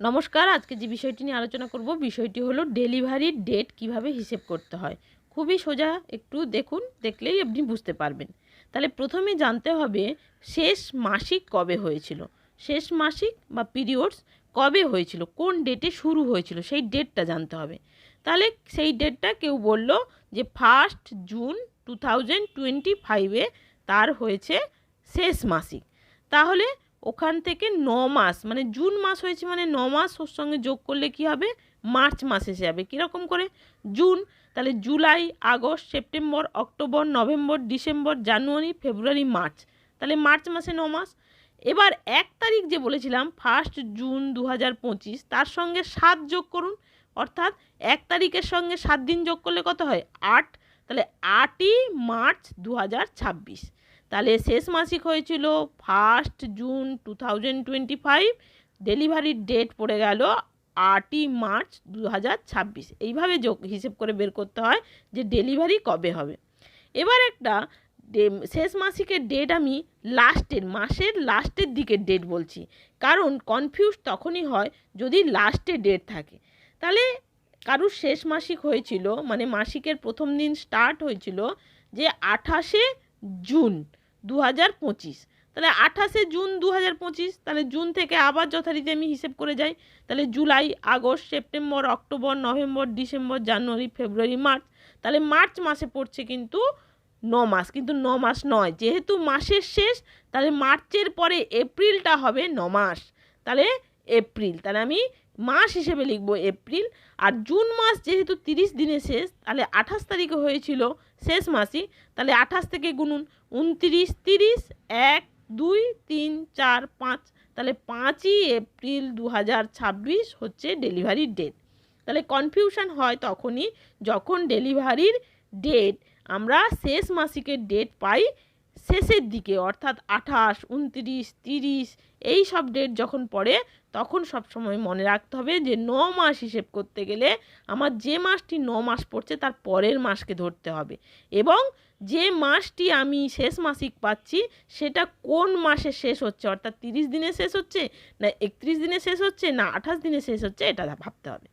নমস্কার, আজকে যে বিষয়টি নিয়ে আলোচনা করব বিষয়টি হলো ডেলিভারির ডেট কীভাবে হিসেব করতে হয়। খুবই সোজা একটু দেখুন, দেখলেই আপনি বুঝতে পারবেন। তাহলে প্রথমে জানতে হবে শেষ মাসিক কবে হয়েছিল? শেষ মাসিক বা পিরিয়ডস কবে হয়েছিল? কোন ডেটে শুরু হয়েছিল? সেই ডেটটা জানতে হবে। তাহলে সেই ডেটটা কেউ বলল যে first June two thousand twenty ফাইভে তার হয়েছে শেষ মাসিক। তাহলে ওখান থেকে ন মাস মানে জুন মাস হয়েছে মানে ন মাস ওর সঙ্গে যোগ করলে কি হবে? মার্চ মাস এসে যাবে। কীরকম করে? জুন, তাহলে July, August, September, October, November, December, January, February, March. তাহলে মার্চ মাসে ন মাস। এবার এক তারিখ যে বলেছিলাম ফার্স্ট জুন দু হাজার পঁচিশ, তার সঙ্গে সাত যোগ করুন। অর্থাৎ এক তারিখের সঙ্গে সাত দিন যোগ করলে কত হয়? আট। তাহলে আটই মার্চ দু হাজার ছাব্বিশ। তাহলে শেষ মাসিক হয়েছিল first June two thousand twenty five ডেলিভারির ডেট পড়ে গেল আটই মার্চ দু হাজার ছাব্বিশ। এইভাবে যোগ, হিসেব করে বের করতে হয় যে ডেলিভারি কবে হবে। এবার একটা শেষ মাসিকের ডেট আমি লাস্টের মাসের লাস্টের দিকের ডেট বলছি। কারণ কনফিউজ তখনই হয় যদি লাস্টে ডেট থাকে। তাহলে কারুর শেষ মাসিক হয়েছিল মানে মাসিকের প্রথম দিন স্টার্ট হয়েছিল যে আঠাশে জুন দু হাজার পঁচিশ। তাহলে আঠাশে জুন দু হাজার পঁচিশ, তাহলে জুন থেকে আবার যথারীতি আমি হিসেব করে যাই। তাহলে July, August, September, October, November, December, January, February, March. তাহলে মার্চ মাসে পড়ছে কিন্তু ন মাস, কিন্তু ন মাস নয়। যেহেতু মাসের শেষ, তাহলে মার্চের পরে এপ্রিলটা হবে ন মাস। তাহলে এপ্রিল, তাহলে আমি মাস হিসেবে লিখব এপ্রিল। আর জুন মাস যেহেতু তিরিশ দিনে শেষ, তাহলে আঠাশ তারিখে হয়েছিল শেষ মাসি তাহলে আঠাশ থেকে গুনুন উনত্রিশ তিরিশ, এক, দুই, তিন, চার, পাঁচ, তাহলে পাঁচই এপ্রিল দু হাজার ছাব্বিশ হচ্ছে ডেলিভারির ডেট। তাহলে কনফিউশন হয় তখনই যখন ডেলিভারির ডেট, আমরা শেষ মাসিকের ডেট পাই শেষের দিকে, অর্থাৎ আঠাশ, উনত্রিশ, তিরিশ, এই সব ডেট যখন পড়ে, তখন সবসময় মনে রাখতে হবে যে ন মাস হিসেব করতে গেলে আমার যে মাসটি ন মাস পড়ছে তার পরের মাসকে ধরতে হবে। এবং যে মাসটি আমি শেষ মাসিক পাচ্ছি, সেটা কোন মাসে শেষ হচ্ছে? অর্থাৎ তিরিশ দিনে শেষ হচ্ছে, না একত্রিশ দিনে শেষ হচ্ছে, না আঠাশ দিনে শেষ হচ্ছে, এটা ভাবতে হবে।